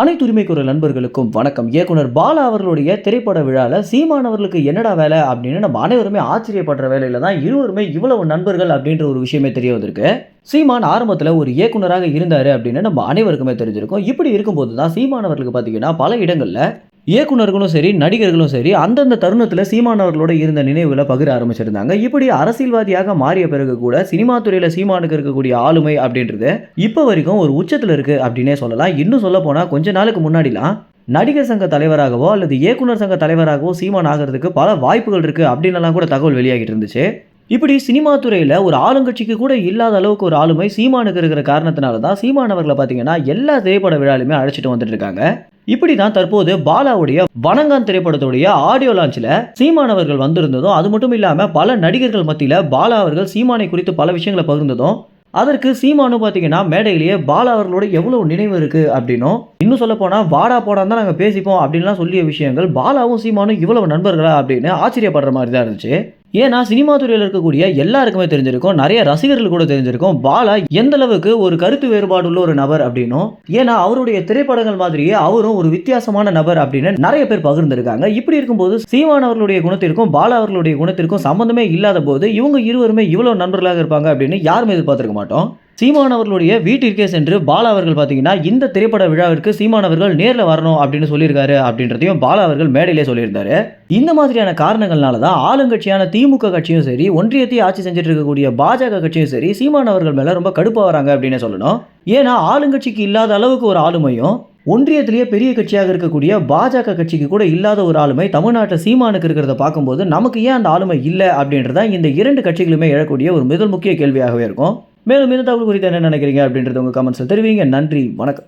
அனைத்து உரிமைக்குரிய நண்பர்களுக்கும் வணக்கம். இயக்குனர் பாலா அவர்களுடைய திரைப்பட விழாவில் சீமான் அவர்களுக்கு என்னடா வேலை அப்படின்னு நம்ம அனைவருமே ஆச்சரியப்படுற வேலையில் தான் இருவருமே இவ்வளவு நண்பர்கள் அப்படின்ற ஒரு விஷயமே தெரிய வந்திருக்கு. சீமான் ஆரம்பத்தில் ஒரு இயக்குனராக இருந்தார் அப்படின்னு நம்ம அனைவருக்குமே தெரிஞ்சிருக்கும். இப்படி இருக்கும்போது தான் சீமான் அவர்களுக்கு பார்த்தீங்கன்னா பல இடங்களில் இயக்குனர்களும் சரி நடிகர்களும் சரி அந்தந்த தருணத்தில் சீமான் அவர்களோட இருந்த நினைவுகளை பகிர ஆரம்பிச்சிருந்தாங்க. இப்படி அரசியல்வாதியாக மாறிய பிறகு கூட சினிமா துறையில் சீமானுக்கு இருக்கக்கூடிய ஆளுமை அப்படின்றது இப்போ வரைக்கும் ஒரு உச்சத்தில் இருக்குது அப்படின்னே சொல்லலாம். இன்னும் சொல்ல போனால் கொஞ்ச நாளுக்கு முன்னாடிலாம் நடிகர் சங்க தலைவராகவோ அல்லது இயக்குனர் சங்க தலைவராகவோ சீமான் ஆகிறதுக்கு பல வாய்ப்புகள் இருக்குது அப்படின்னலாம் கூட தகவல் வெளியாகிட்டு இருந்துச்சு. இப்படி சினிமா துறையில் ஒரு ஆளுங்கட்சிக்கு கூட இல்லாத அளவுக்கு ஒரு ஆளுமை சீமானுக்கு இருக்கிற காரணத்தினால தான் சீமானவர்களை பார்த்தீங்கன்னா எல்லா திரைப்பட விழாலுமே அழைச்சிட்டு வந்துட்டு இருக்காங்க. இப்படி தான் தற்போது பாலாவுடைய வணங்கான் திரைப்படத்துடைய ஆடியோ லான்ச்சில் சீமான் அவர்கள் வந்திருந்ததும் அது மட்டும் இல்லாமல் பல நடிகர்கள் மத்தியில் பாலா அவர்கள் சீமானை குறித்து பல விஷயங்களை பகிர்ந்ததும் அதற்கு சீமானு பார்த்தீங்கன்னா மேடையிலேயே பாலா அவர்களோட எவ்வளோ நினைவு இருக்குது அப்படின்னும் இன்னும் சொல்ல போனால் வாடா போடா தான் நாங்கள் பேசிப்போம் அப்படின்லாம் சொல்லிய விஷயங்கள் பாலாவும் சீமானும் இவ்வளவு நண்பர்களா அப்படின்னு ஆச்சரியப்படுற மாதிரி தான் இருந்துச்சு. ஏன்னா சினிமா துறையில் இருக்கக்கூடிய எல்லாருக்குமே தெரிஞ்சிருக்கும். நிறைய ரசிகர்கள் கூட தெரிஞ்சிருக்கும். பாலா எந்த அளவுக்கு ஒரு கருத்து வேறுபாடு உள்ள ஒரு நபர் அப்படின்னும் ஏன்னா அவருடைய திரைப்படங்கள் மாதிரியே அவரும் ஒரு வித்தியாசமான நபர் அப்படின்னு நிறைய பேர் பகிர்ந்திருக்காங்க. இப்படி இருக்கும்போது சீமான் அவர்களுடைய குணத்திற்கும் பாலா அவர்களுடைய குணத்திற்கும் சம்பந்தமே இல்லாத போது இவங்க இருவருமே இவ்வளவு நண்பர்களாக இருப்பாங்க அப்படின்னு யாருமே எதிர்பார்த்திருக்க மாட்டோம். சீமான் அவர்களுடைய வீட்டிற்கே சென்று பாலா அவர்கள் பார்த்தீங்கன்னா இந்த திரைப்பட விழாவிற்கு சீமான் அவர்கள் நேரில் வரணும் அப்படின்னு சொல்லியிருக்காரு அப்படின்றதையும் பாலா அவர்கள் மேடையிலே சொல்லியிருந்தாரு. இந்த மாதிரியான காரணங்கள்னால தான் ஆளுங்கட்சியான திமுக கட்சியும் சரி ஒன்றியத்தை ஆட்சி செஞ்சுட்டு இருக்கக்கூடிய பாஜக கட்சியும் சரி சீமான் அவர்கள் மேலே ரொம்ப கடுப்பாக வராங்க அப்படின்னு சொல்லணும். ஏன்னா ஆளுங்கட்சிக்கு இல்லாத அளவுக்கு ஒரு ஆளுமையும் ஒன்றியத்திலேயே பெரிய கட்சியாக இருக்கக்கூடிய பாஜக கட்சிக்கு கூட இல்லாத ஒரு ஆளுமை தமிழ்நாட்டில் சீமானுக்கு இருக்கிறத பார்க்கும்போது நமக்கு ஏன் அந்த ஆளுமை இல்லை அப்படின்றத இந்த இரண்டு கட்சிகளுமே எழக்கூடிய ஒரு முதல் முக்கிய கேள்வியாகவே இருக்கும். மேலும் இந்த தகவல் குறித்து என்ன நினைக்கிறீங்க அப்படின்றத உங்கள் கமெண்ட்ஸில் தெரிவிங்க. நன்றி வணக்கம்.